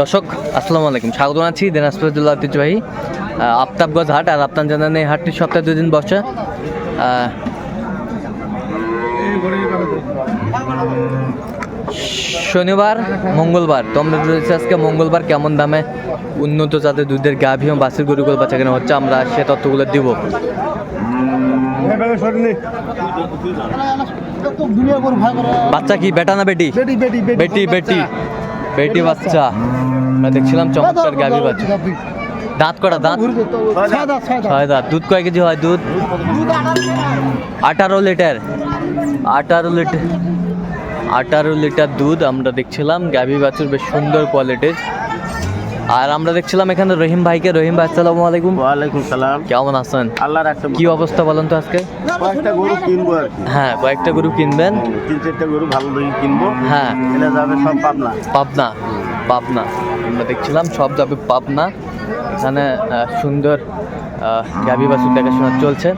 দর্শক আসসালামু আলাইকুম। স্বাগত জানাচ্ছি দিনাজপুর জেলা ঐতিহ্যবাহী আফতাবগঞ্জ হাট আর আপনার জানেন এই হাটটি সপ্তাহে দুদিন বসে। শনিবার মঙ্গলবার। তো আমরা রয়েছে আজকে মঙ্গলবার কেমন দামে উন্নত জাতের দুধের গাভী এবং বাসের গরুগুলো বাচ্চা কেনা হচ্ছে আমরা সে তথ্যগুলো দিব। বাচ্চা কি বেটা না বেটি? বেটি বেটি বেটি। বাচ্চা। আমরা দেখছিলাম চমৎকার গাভি বাচ্চা। দাঁত কটা, দাঁত? ছয় দাঁত। দুধ কয় কেজি হয় দুধ? আঠারো লিটার। আঠারো লিটার। আঠারো লিটার দুধ আমরা দেখছিলাম। গাভি বাছুর বেশ সুন্দর কোয়ালিটির আর আমরা দেখছিলাম এখানে রহিম ভাইকে। রহিম ভাই আসসালামু আলাইকুম। ওয়ালাইকুম সালাম। কেমন আছেন? আল্লাহ রাখছে কি অবস্থা বলেন তো আজকে? কয়েকটা গরু কিনবো আর হ্যাঁ কয়েকটা গরু কিনবেন। তিন চারটা গরু ভালো দেখে কিনবো। হ্যাঁ। এলে যাবে সব পাবনা। পাবনা পাবনা। আমরা দেখছিলাম সব যাবে পাবনা। এখানে সুন্দর গাভী বাছুর দেখাশোনা চলছে।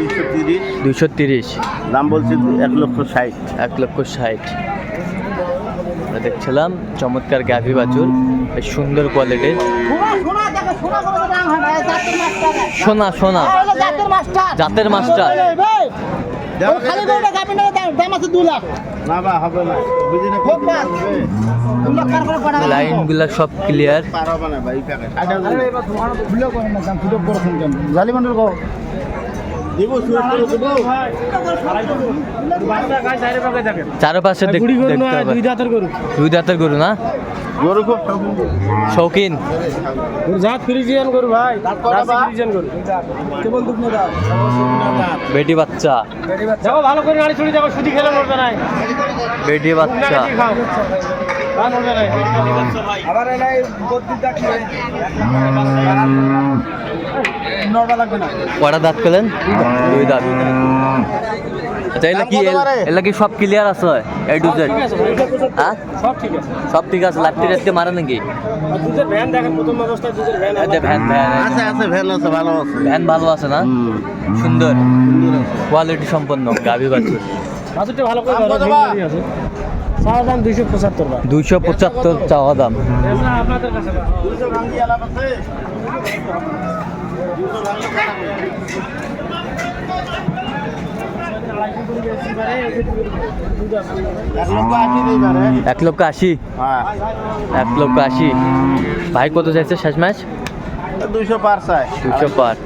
দুশো তিরিশ। দুইশো তিরিশ। দাম বলছি এক লক্ষ ষাট। এক লক্ষ ষাট। দেখছিলাম। চমৎকার গাভী বাছুর বেশ সুন্দর কোয়ালিটির সোনা সোনা। জাতের মাস্টার। লাইনগুলা সব ক্লিয়ার জালিমান্ডল চারপাশে দেখ- দেখতে হবে। দুই দাঁতের গরু। না? গরু খুব শৌখিন। জাত ফ্রিজিয়ান করু ভাই। ফ্রিজিয়ান করু কেবল দুধ না বেটি বাচ্চা। দেখো ভালো করে গাড়ি ছুটি দেখো সুদি খেলে মরবে না বেটি বাচ্চা। না আবার এলাই লাগবে না। কটা দাঁত পেলেন? দুই দাঁত। আচ্ছা এলা কি এলা কি সব ক্লিয়ার আছে? এ টু জেড হ্যাঁ? সব ঠিক আছে। সব ঠিক আছে মারে নাকি? দুধের ভ্যান দেখেন প্রথম অবস্থায় দুধের ভ্যান এই ভ্যান ভ্যান। আছে আছে ভ্যান আছে ভালো আছে। ভ্যান ভালো আছে না? সুন্দর। কোয়ালিটি সম্পন্ন গাভী বাছুর। বাছুরটা ভালো করে আছে। চাওয়া দাম দুইশো পঁচাত্তর দুইশো পঁচাত্তর চাওয়া দাম। এক লক্ষ আশি। এক লক্ষ আশি। হ্যাঁ ভাই কত চাইছে শেষ ম্যাচ? দুইশো পার চাই। দুইশো পার।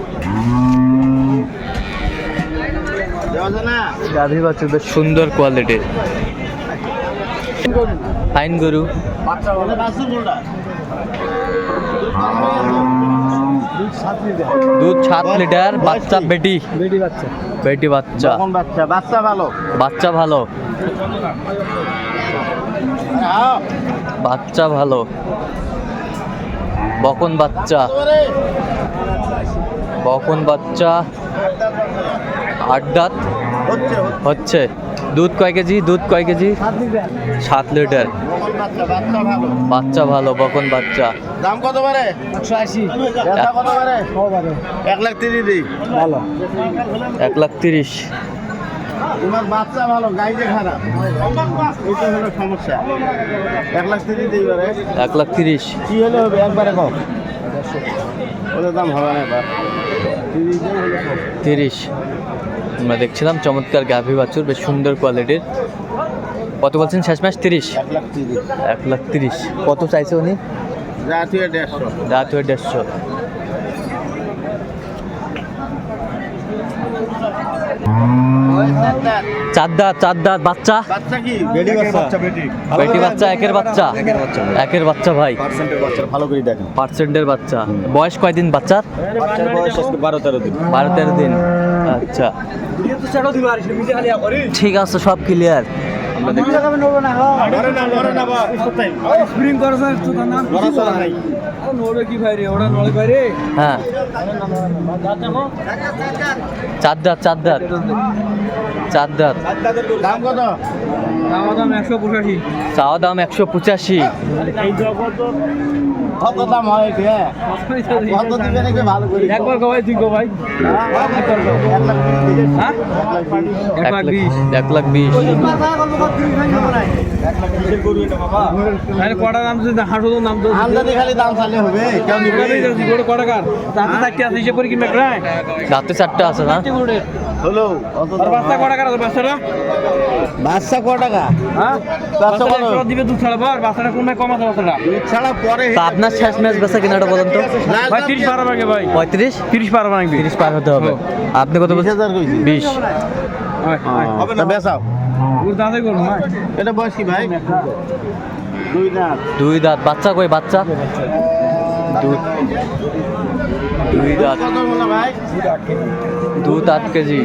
গাভী বাছুর বেশ সুন্দর কোয়ালিটির। ফাইন গরু। দুধ সাত লিটার, বাচ্চা, বেটি। বেটি, বাচ্চা। বেটি বাচ্চা বাচ্চা বাচ্চা ভালো। বাচ্চা ভালো। বাচ্চা ভালো বকন বাচ্চা। বকন বাচ্চা। হচ্ছে হচ্ছে। দুধ কয় কেজি? দুধ কয় কেজি? সাত লিটার। বাচ্চা ভালো বকন বাচ্চা। দাম কত পারে একশো আশি। কত পারে এক লাখ তিরিশ দিই ভালো। এক লাখ তিরিশ। তোমার বাচ্চা ভালো খারাপ। হলো সমস্যা। এক লাখ তিরিশ এক লাখ তিরিশ। কি হলে হবে? একবারে কম ওদের দাম হবে না এবার। তিরিশ। তিরিশ। আমরা দেখছিলাম চমৎকার গাভী বাছুর বেশ সুন্দর কোয়ালিটির কত বলছেন শেষ মাস তিরিশ? এক লাখ তিরিশ। কত চাইছে উনি? জাতীয় দেড়শো। রাত হয়ে দেড়শো। চার দাঁত চার দাঁত বাচ্চা? বাচ্চা বেটি বাচ্চা। বেটি। বেটি বাচ্চা একের বাচ্চা? একের বাচ্চা ভাই। ভালো করে দেখেন। পার্সেন্টের বাচ্চা। বয়স কয়দিন বাচ্চার? বারো তেরো দিন। বারো তেরো দিন। আচ্ছা। ঠিক আছে সব ক্লিয়ার আমরা হ্যাঁ। চার দাঁত চার দাঁত চার দাঁত দাম কত? দাম দাম একশো পঁচাশি। চাওয়া দাম একশো পঁচাশি। কত দাম হয় হ্যাঁ কত দিবে নাকি ভালো করে। একবার কবাই তুই গো এক লাখ। হ্যাঁ? এক লাখ বিশ এক লাখ বিশ। আরে কটা নাম তো হাঁটো তো তো আমদানি খালি দাম চালে হবে। কেউ নিবে? কটা কার? তাতে চারটে আছে হিসেব করে কিনবে প্রায়। দাঁতে চারটে আছে না? হলো। বাচ্চা কটা কার আছে? বাচ্চাটা? বাচ্চা ক টাকা? হ্যাঁ? বাচ্চা কত? দিবে দুধ ছাড়া পর বাচ্চাটা কোন কম আছে বাচ্চাটা? দুধ ছাড়া পরে তা আপনার শেষ ম্যাচ বেচা কিনাটা বলেন তো। ভাই তিরিশ পার হবে ভাই। পঁয়ত্রিশ? তিরিশ পার হবে হতে হবে। আপনি কত বিশ বলছেন হাজার কইছি। বিশ। হবে বেচাও। দাঁতে করুন ভাই এটা বয়স কি ভাই? দুই দাঁত। দুই দাঁত। বাচ্চা কই বাচ্চা? দুই দাঁত। দুধ আট কেজি।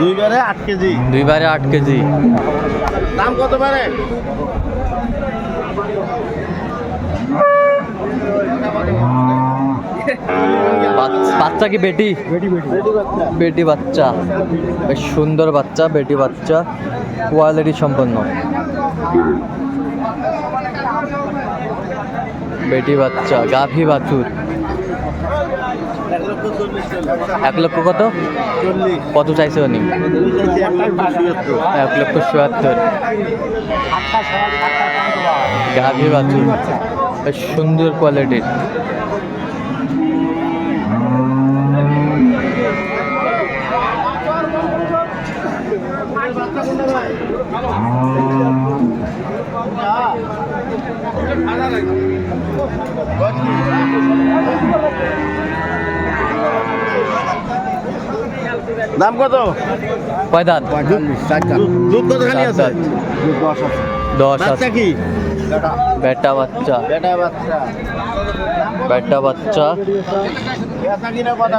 দুই বারে আট কেজি। দুইবারে আট কেজি। দাম কত বারে? বাচ্চা কি বেটি? বেটি বাচ্চা। বেশ সুন্দর বাচ্চা বেটি বাচ্চা। কোয়ালিটি সম্পন্ন। বেটি বাচ্চা গাভী বাছুর। এক লক্ষ কত? কত চাইছে উনি? এক লক্ষ চুয়াত্তর। গাভী বাছুর। বেশ সুন্দর কোয়ালিটির। দাম কত? দাঁত দুধ- দুধ কত খালি আছে? দশ আছে। কি? বেটা বাচ্চা। বেটা বাচ্চা। বেটা বাচ্চা। কথা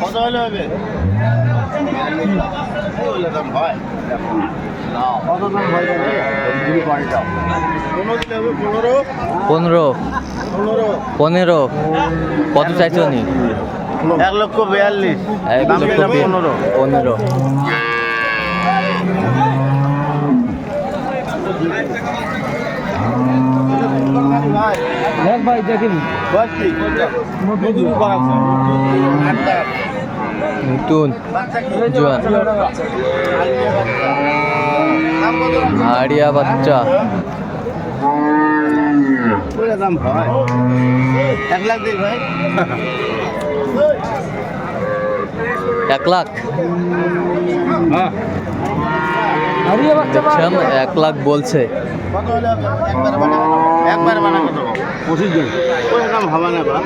কত হলে হবে? হয় পনেরো পনেরো। কত চাইছে উনি? এক লক্ষ বিয়াল্লিশ। পনেরো। পনেরো ভাই দেখ ভাই দেখেন। নতুন জোয়ান। হাড়িয়া বাচ্চা। দাম হয়। এক লাখ দিই ভাই। এক লাখ? হ্যাঁ। এক লাখ বলছে। কত হলে একবার বানা একবার বানা কত পঁচিশ জন। ওই দাম না বা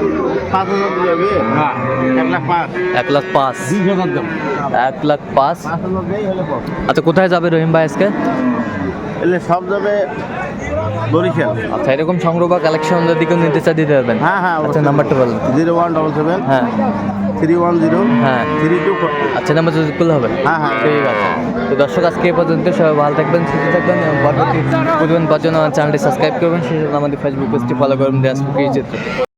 পাঁচ হাজার দিলে হ্যাঁ এক লাখ পাঁচ। এক লাখ পাঁচ। দুই হাজার দাম। এক লাখ পাঁচ। পাঁচ হাজার দেই হলে কত আচ্ছা কোথায় যাবে রহিম ভাই আজকে? এলে সব যাবে বরিশাল আচ্ছা এরকম সংগ্রহ বা কালেকশন যদি কেউ নিতে চায় দিতে পারবেন। হ্যাঁ হ্যাঁ আচ্ছা নাম্বারটা বলেন। জিরো ওয়ান ডবল সেভেন হ্যাঁ। Three one zero. হ্যাঁ। থ্রি টু আচ্ছা নাম্বার করলে হবে। হ্যাঁ, হ্যাঁ। ঠিক আছে। তো দর্শক আজকে এ পর্যন্ত সবাই ভালো থাকবেন সুস্থ থাকবেন এবং পরবর্তী পাঁচজন আমার চ্যানেলটি সাবস্ক্রাইব করবেন। সেই জন্য আমাদের ফেসবুক পেজটি ফলো করবেন দেশ চিত্র।